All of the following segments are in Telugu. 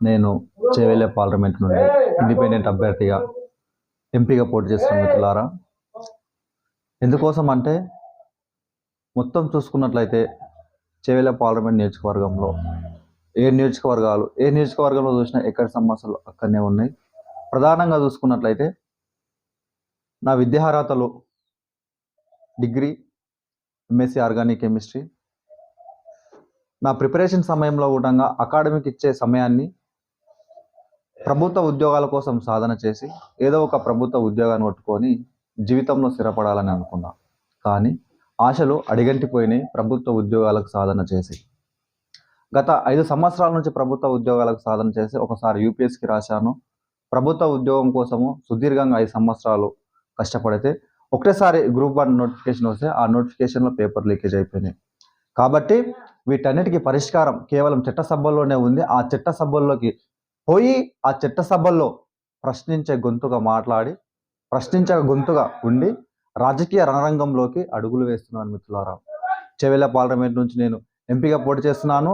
నేను చేవెళ్ళే పార్లమెంట్ నుండి ఇండిపెండెంట్ అభ్యర్థిగా ఎంపీగా పోటీ చేస్తున్న మిత్రులారా ఎందుకోసం అంటే మొత్తం చూసుకున్నట్లయితే చేవెళ్ళ పార్లమెంట్ నియోజకవర్గంలో ఏ నియోజకవర్గాలు ఏ నియోజకవర్గంలో చూసినా ఎక్కడి సమస్యలు అక్కడనే ఉన్నాయి. ప్రధానంగా చూసుకున్నట్లయితే నా విద్యార్హతలు డిగ్రీ ఎంఎస్సి ఆర్గానిక్ కెమిస్ట్రీ. నా ప్రిపరేషన్ సమయంలో కూడా అకాడమిక్ ఇచ్చే సమయాన్ని ప్రభుత్వ ఉద్యోగాల కోసం సాధన చేసి ఏదో ఒక ప్రభుత్వ ఉద్యోగాన్ని పట్టుకొని జీవితంలో స్థిరపడాలని అనుకున్నా. కానీ ఆశలు అడిగంటిపోయినాయి ప్రభుత్వ ఉద్యోగాలకు సాధన చేసి. గత ఐదు సంవత్సరాల నుంచి ప్రభుత్వ ఉద్యోగాలకు సాధన చేసి ఒకసారి యూపీఎస్కి రాశాను. ప్రభుత్వ ఉద్యోగం కోసము సుదీర్ఘంగా ఐదు సంవత్సరాలు కష్టపడితే ఒకటేసారి గ్రూప్ వన్ నోటిఫికేషన్ వస్తే ఆ నోటిఫికేషన్లో పేపర్ లీకేజ్ అయిపోయినాయి. కాబట్టి వీటన్నిటికీ పరిష్కారం కేవలం చట్టసభల్లోనే ఉంది. ఆ చట్టసభల్లోకి పోయి ఆ చట్టసభల్లో ప్రశ్నించే గొంతుగా మాట్లాడి ప్రశ్నించే గొంతుగా ఉండి రాజకీయ రణరంగంలోకి అడుగులు వేస్తున్నాను మిత్రులారా. చెవెల పార్లమెంట్ నుంచి నేను ఎంపీగా పోటీ చేస్తున్నాను.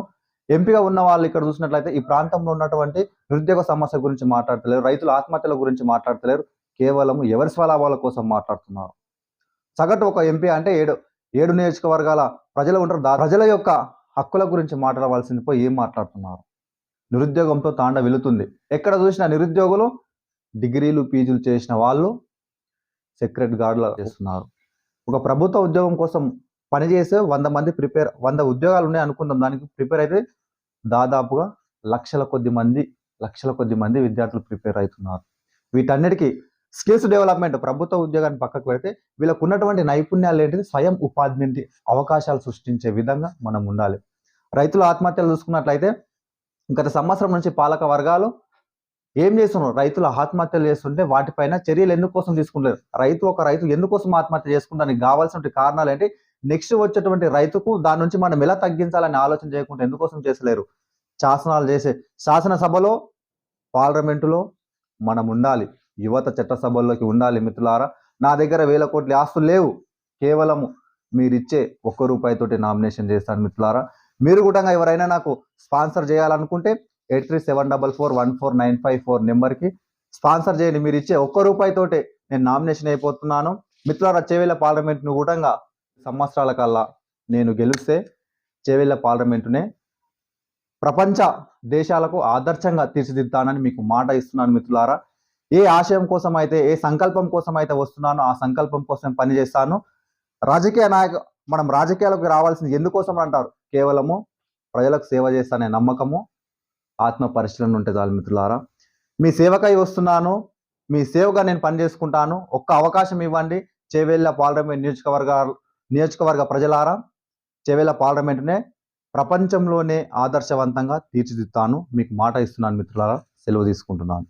ఎంపీగా ఉన్న వాళ్ళు ఇక్కడ చూసినట్లయితే ఈ ప్రాంతంలో ఉన్నటువంటి నిరుద్యోగ సమస్య గురించి మాట్లాడతలేరు రైతుల ఆత్మహత్యల గురించి మాట్లాడతలేరు కేవలం ఎవరి స్వలాభాల కోసం మాట్లాడుతున్నారు. సగటు ఒక ఎంపీ అంటే ఏడు ఏడు నియోజకవర్గాల ప్రజలు ఉంటారు. ప్రజల యొక్క హక్కుల గురించి మాట్లాడవలసింది పోయి ఏం మాట్లాడుతున్నారు? నిరుద్యోగంతో తాండ వెళుతుంది. ఎక్కడ చూసినా నిరుద్యోగులు డిగ్రీలు పీజీలు చేసిన వాళ్ళు సెక్రెట్ గార్డులు చేస్తున్నారు. ఒక ప్రభుత్వ ఉద్యోగం కోసం పనిచేసే వంద మంది ప్రిపేర్ వంద ఉద్యోగాలు ఉన్నాయి అనుకుందాం. దానికి ప్రిపేర్ అయితే దాదాపుగా లక్షల కొద్ది మంది లక్షల కొద్ది మంది విద్యార్థులు ప్రిపేర్ అవుతున్నారు. వీటన్నిటికీ స్కిల్స్ డెవలప్మెంట్ ప్రభుత్వ ఉద్యోగాన్ని పక్కకు పెడితే వీళ్ళకు ఉన్నటువంటి నైపుణ్యాలు ఏంటిది? స్వయం ఉపాధి అవకాశాలు సృష్టించే విధంగా మనం ఉండాలి. రైతుల ఆత్మహత్యలు చూసుకున్నట్లయితే గత సంవత్సరం నుంచి పాలక వర్గాలు ఏం చేస్తున్నారు? రైతులు ఆత్మహత్యలు చేస్తుంటే వాటిపైన చర్యలు ఎందుకోసం తీసుకుంటారు రైతు ఒక రైతు ఎందుకోసం ఆత్మహత్య చేసుకుంటానికి కావాల్సిన కారణాలు ఏంటి? నెక్స్ట్ వచ్చేటువంటి రైతుకు దాని నుంచి మనం ఎలా తగ్గించాలని ఆలోచన చేయకుండా ఎందుకోసం చేసలేరు శాసనాలు చేసే శాసనసభలో పార్లమెంటులో మనం ఉండాలి. యువత చట్టసభల్లోకి ఉండాలి మిత్రులారా. నా దగ్గర వేల కోట్ల ఆస్తులు లేవు. కేవలము మీరిచ్చే ఒక్క రూపాయితోటి నామినేషన్ చేస్తాను మిత్రులారా. మీరు కూడా ఎవరైనా నాకు స్పాన్సర్ చేయాలనుకుంటే eight three seven double four one four nine five four నెంబర్కి స్పాన్సర్ చేయండి. మీరు ఇచ్చే ఒక్క రూపాయితోటే నేను నామినేషన్ అయిపోతున్నాను. మిత్రులారా చేవేళ్ళ పార్లమెంట్ను కూడా సంవత్సరాల కల్లా నేను గెలిస్తే చేవేళ్ళ పార్లమెంటునే ప్రపంచ దేశాలకు ఆదర్శంగా తీర్చిదిద్దానని మీకు మాట ఇస్తున్నాను మిత్రులారా. ఏ ఆశయం కోసం అయితే ఏ సంకల్పం కోసం అయితే వస్తున్నానో ఆ సంకల్పం కోసం పనిచేస్తాను. రాజకీయ నాయక మనం రాజకీయాలకు రావాల్సింది ఎందుకోసం అంటారు? కేవలము ప్రజలకు సేవ చేస్తానే నమ్మకము ఆత్మ పరిశీలన ఉంటే చాలు మిత్రులారా. మీ సేవకై వస్తున్నాను మీ సేవగా నేను పనిచేసుకుంటాను ఒక్క అవకాశం ఇవ్వండి. చేవేళ్ళ పార్లమెంట్ నియోజకవర్గ నియోజకవర్గ ప్రజలారా చేవేళ్ళ పార్లమెంటునే ప్రపంచంలోనే ఆదర్శవంతంగా తీర్చిదిద్దుతాను. మీకు మాట ఇస్తున్నాను మిత్రులారా సెలవు తీసుకుంటున్నాను.